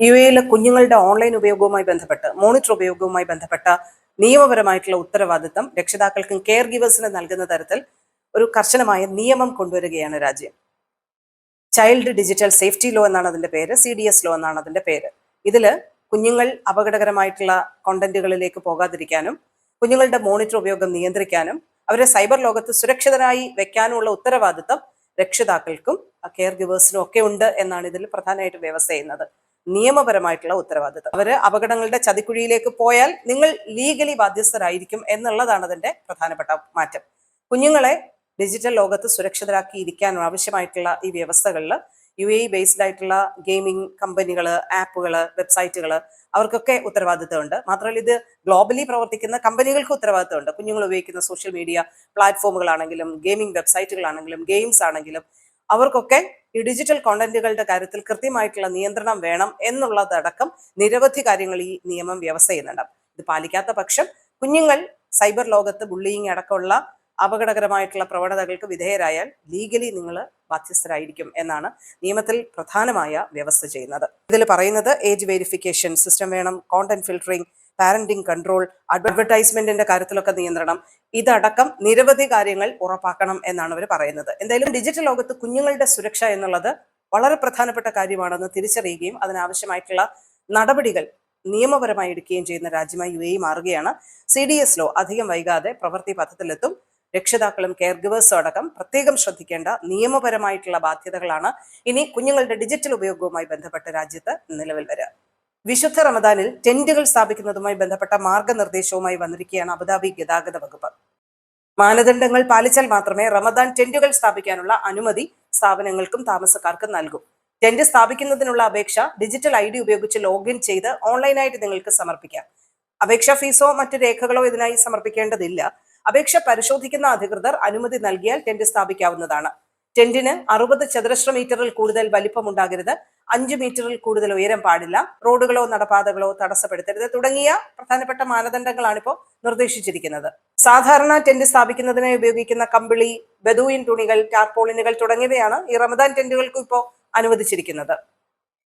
U എയിലെ കുഞ്ഞുങ്ങളുടെ online ഉപയോഗവുമായി ബന്ധപ്പെട്ട് മോണിറ്റർ ഉപയോഗവുമായി ബന്ധപ്പെട്ട നിയമപരമായിട്ടുള്ള ഉത്തരവാദിത്തം രക്ഷിതാക്കൾക്കും കെയർ ഗിവേഴ്സിന് നൽകുന്ന തരത്തിൽ ഒരു കർശനമായ നിയമം കൊണ്ടുവരികയാണ് രാജ്യം. ചൈൽഡ് ഡിജിറ്റൽ സേഫ്റ്റി ലോ എന്നാണ് അതിന്റെ പേര് സി ഡി എസ് ലോ എന്നാണ് അതിന്റെ പേര്. ഇതിൽ കുഞ്ഞുങ്ങൾ അപകടകരമായിട്ടുള്ള കോണ്ടന്റുകളിലേക്ക് പോകാതിരിക്കാനും കുഞ്ഞുങ്ങളുടെ മോണിറ്റർ ഉപയോഗം നിയന്ത്രിക്കാനും അവരെ സൈബർ ലോകത്ത് സുരക്ഷിതരായി വെക്കാനുമുള്ള ഉത്തരവാദിത്തം രക്ഷിതാക്കൾക്കും കെയർ ഗിവേഴ്സിനും ഒക്കെ ഉണ്ട് എന്നാണ് ഇതിൽ പ്രധാനമായിട്ടും വ്യവസ്ഥ ചെയ്യുന്നത്. നിയമപരമായിട്ടുള്ള ഉത്തരവാദിത്തം. അവർ അപകടങ്ങളുടെ ചതിക്കുഴിയിലേക്ക് പോയാൽ നിങ്ങൾ ലീഗലി ബാധ്യസ്ഥരായിരിക്കും എന്നുള്ളതാണ് അതിന്റെ പ്രധാനപ്പെട്ട മാറ്റം. കുഞ്ഞുങ്ങളെ ഡിജിറ്റൽ ലോകത്ത് സുരക്ഷിതരാക്കി ഇരിക്കാൻ ആവശ്യമായിട്ടുള്ള ഈ വ്യവസ്ഥകളിൽ യു എ ബേസ്ഡ് ആയിട്ടുള്ള ഗെയിമിംഗ് കമ്പനികൾ ആപ്പുകൾ വെബ്സൈറ്റുകൾ അവർക്കൊക്കെ ഉത്തരവാദിത്തമുണ്ട്. മാത്രമല്ല ഇത് ഗ്ലോബലി പ്രവർത്തിക്കുന്ന കമ്പനികൾക്ക് ഉത്തരവാദിത്തമുണ്ട്. കുഞ്ഞുങ്ങൾ ഉപയോഗിക്കുന്ന സോഷ്യൽ മീഡിയ പ്ലാറ്റ്ഫോമുകളാണെങ്കിലും ഗെയിമിംഗ് വെബ്സൈറ്റുകളാണെങ്കിലും ഗെയിംസ് ആണെങ്കിലും അവർക്കൊക്കെ ഈ ഡിജിറ്റൽ കോണ്ടന്റുകളുടെ കാര്യത്തിൽ കൃത്യമായിട്ടുള്ള നിയന്ത്രണം വേണം എന്നുള്ളതടക്കം നിരവധി കാര്യങ്ങൾ ഈ നിയമം വ്യവസ്ഥ ചെയ്യുന്നുണ്ട് ഇത് പാലിക്കാത്ത പക്ഷം കുഞ്ഞുങ്ങൾ സൈബർ ലോകത്ത് ബുള്ളിയിങ് അടക്കമുള്ള അപകടകരമായിട്ടുള്ള പ്രവണതകൾക്ക് വിധേയരായാൽ ലീഗലി നിങ്ങൾ ബാധ്യസ്ഥരായിരിക്കും എന്നാണ് നിയമത്തിൽ പ്രധാനമായ വ്യവസ്ഥ ചെയ്യുന്നത്. ഇതിൽ പറയുന്നത് ഏജ് വെരിഫിക്കേഷൻ സിസ്റ്റം വേണം കോണ്ടന്റ് ഫിൽട്ടറിംഗ് പാരന്റിംഗ് കൺട്രോൾ അഡ്വർടൈസ്മെന്റിന്റെ കാര്യത്തിലൊക്കെ നിയന്ത്രണം ഇതടക്കം നിരവധി കാര്യങ്ങൾ ഉറപ്പാക്കണം എന്നാണ് അവർ പറയുന്നത്. എന്തായാലും ഡിജിറ്റൽ ലോകത്ത് കുഞ്ഞുങ്ങളുടെ സുരക്ഷ എന്നുള്ളത് വളരെ പ്രധാനപ്പെട്ട കാര്യമാണെന്ന് തിരിച്ചറിയുകയും അതിനാവശ്യമായിട്ടുള്ള നടപടികൾ നിയമപരമായി എടുക്കുകയും ചെയ്യുന്ന രാജ്യമായി യു എ മാറുകയാണ്. സി ഡി എസ് ലോ അധികം വൈകാതെ പ്രവൃത്തി പഥത്തിലെത്തും. രക്ഷിതാക്കളും കെയർ ഗിവേഴ്സും അടക്കം പ്രത്യേകം ശ്രദ്ധിക്കേണ്ട നിയമപരമായിട്ടുള്ള ബാധ്യതകളാണ് ഇനി കുഞ്ഞുങ്ങളുടെ ഡിജിറ്റൽ ഉപയോഗവുമായി ബന്ധപ്പെട്ട് രാജ്യത്ത് നിലവിൽ വരിക. വിശുദ്ധ റമദാനിൽ ടെന്റുകൾ സ്ഥാപിക്കുന്നതുമായി ബന്ധപ്പെട്ട മാർഗനിർദ്ദേശവുമായി വന്നിരിക്കുകയാണ് അബുദാബി ഗതാഗത വകുപ്പ്. മാനദണ്ഡങ്ങൾ പാലിച്ചാൽ മാത്രമേ റമദാൻ ടെന്റുകൾ സ്ഥാപിക്കാനുള്ള അനുമതി സ്ഥാപനങ്ങൾക്കും താമസക്കാർക്കും നൽകും. ടെന്റ് സ്ഥാപിക്കുന്നതിനുള്ള അപേക്ഷ ഡിജിറ്റൽ ഐ ഡി ഉപയോഗിച്ച് ലോഗിൻ ചെയ്ത് ഓൺലൈനായിട്ട് നിങ്ങൾക്ക് സമർപ്പിക്കാം. അപേക്ഷാ ഫീസോ മറ്റു രേഖകളോ ഇതിനായി സമർപ്പിക്കേണ്ടതില്ല. അപേക്ഷ പരിശോധിക്കുന്ന അധികൃതർ അനുമതി നൽകിയാൽ ടെന്റ് സ്ഥാപിക്കാവുന്നതാണ്. ടെന്റിന് അറുപത് ചതുരശ്ര മീറ്ററിൽ കൂടുതൽ വലിപ്പമുണ്ടാകരുത്. അഞ്ച് മീറ്ററിൽ കൂടുതൽ ഉയരം പാടില്ല. റോഡുകളോ നടപ്പാതകളോ തടസ്സപ്പെടുത്തരുത്. തുടങ്ങിയ പ്രധാനപ്പെട്ട മാനദണ്ഡങ്ങളാണ് ഇപ്പോൾ നിർദ്ദേശിച്ചിരിക്കുന്നത്. സാധാരണ ടെന്റ് സ്ഥാപിക്കുന്നതിനായി ഉപയോഗിക്കുന്ന കമ്പിളി ബദൂയിൻ തുണികൾ ടാർപോളിനുകൾ തുടങ്ങിയവയാണ് ഈ റമദാൻ ടെന്റുകൾക്കും ഇപ്പോൾ അനുവദിച്ചിരിക്കുന്നത്.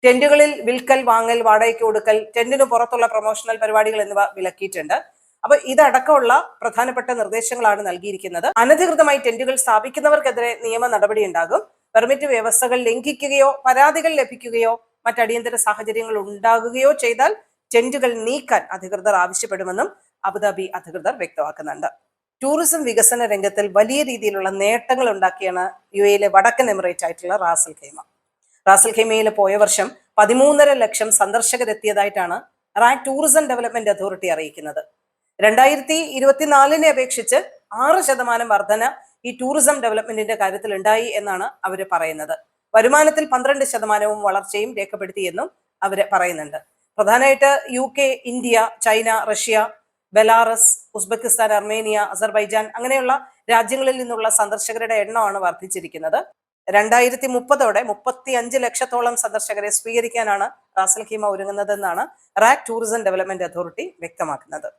ടെന്റുകളിൽ വിൽക്കൽ വാങ്ങൽ വാടകയ്ക്ക് കൊടുക്കൽ ടെന്റിന് പുറത്തുള്ള പ്രൊമോഷണൽ പരിപാടികൾ എന്നിവ വിലക്കിയിട്ടുണ്ട്. അപ്പൊ ഇതടക്കമുള്ള പ്രധാനപ്പെട്ട നിർദ്ദേശങ്ങളാണ് നൽകിയിരിക്കുന്നത്. അനധികൃതമായി ടെന്റുകൾ സ്ഥാപിക്കുന്നവർക്കെതിരെ നിയമ നടപടി ഉണ്ടാകും പെർമിറ്റ് വ്യവസ്ഥകൾ ലംഘിക്കുകയോ പരാതികൾ ലഭിക്കുകയോ മറ്റടിയന്തര സാഹചര്യങ്ങൾ ഉണ്ടാകുകയോ ചെയ്താൽ ടെന്റുകൾ നീക്കാൻ അധികൃതർ ആവശ്യപ്പെടുമെന്നും അബുദാബി അധികൃതർ വ്യക്തമാക്കുന്നുണ്ട്. ടൂറിസം വികസന രംഗത്തിൽ വലിയ രീതിയിലുള്ള നേട്ടങ്ങൾ ഉണ്ടാക്കിയാണ് യു എയിലെ വടക്കൻ എമിറേറ്റ് ആയിട്ടുള്ള റാസൽ ഖൈമ. റാസൽ ഖൈമയിൽ പോയ വർഷം പതിമൂന്നര ലക്ഷം സന്ദർശകരെത്തിയതായിട്ടാണ് റാക് ടൂറിസം ഡെവലപ്മെന്റ് അതോറിറ്റി അറിയിക്കുന്നത്. രണ്ടായിരത്തി ഇരുപത്തിനാലിനെ അപേക്ഷിച്ച് ആറ് ശതമാനം വർധന ഈ ടൂറിസം ഡെവലപ്മെന്റിന്റെ കാര്യത്തിൽ ഉണ്ടായി എന്നാണ് അവർ പറയുന്നത്. വരുമാനത്തിൽ പന്ത്രണ്ട് ശതമാനവും വളർച്ചയും രേഖപ്പെടുത്തിയെന്നും അവർ പറയുന്നുണ്ട്. പ്രധാനമായിട്ട് U K India China Russia Belarus Uzbekistan Armenia Azerbaijan അങ്ങനെയുള്ള രാജ്യങ്ങളിൽ നിന്നുള്ള സന്ദർശകരുടെ എണ്ണമാണ് വർദ്ധിച്ചിരിക്കുന്നത്. രണ്ടായിരത്തി മുപ്പതോടെ മുപ്പത്തി അഞ്ച് ലക്ഷത്തോളം സന്ദർശകരെ സ്വീകരിക്കാനാണ് റാസൽ ഖീമ ഒരുങ്ങുന്നതെന്നാണ് റാക് ടൂറിസം ഡെവലപ്മെന്റ് അതോറിറ്റി വ്യക്തമാക്കുന്നത്.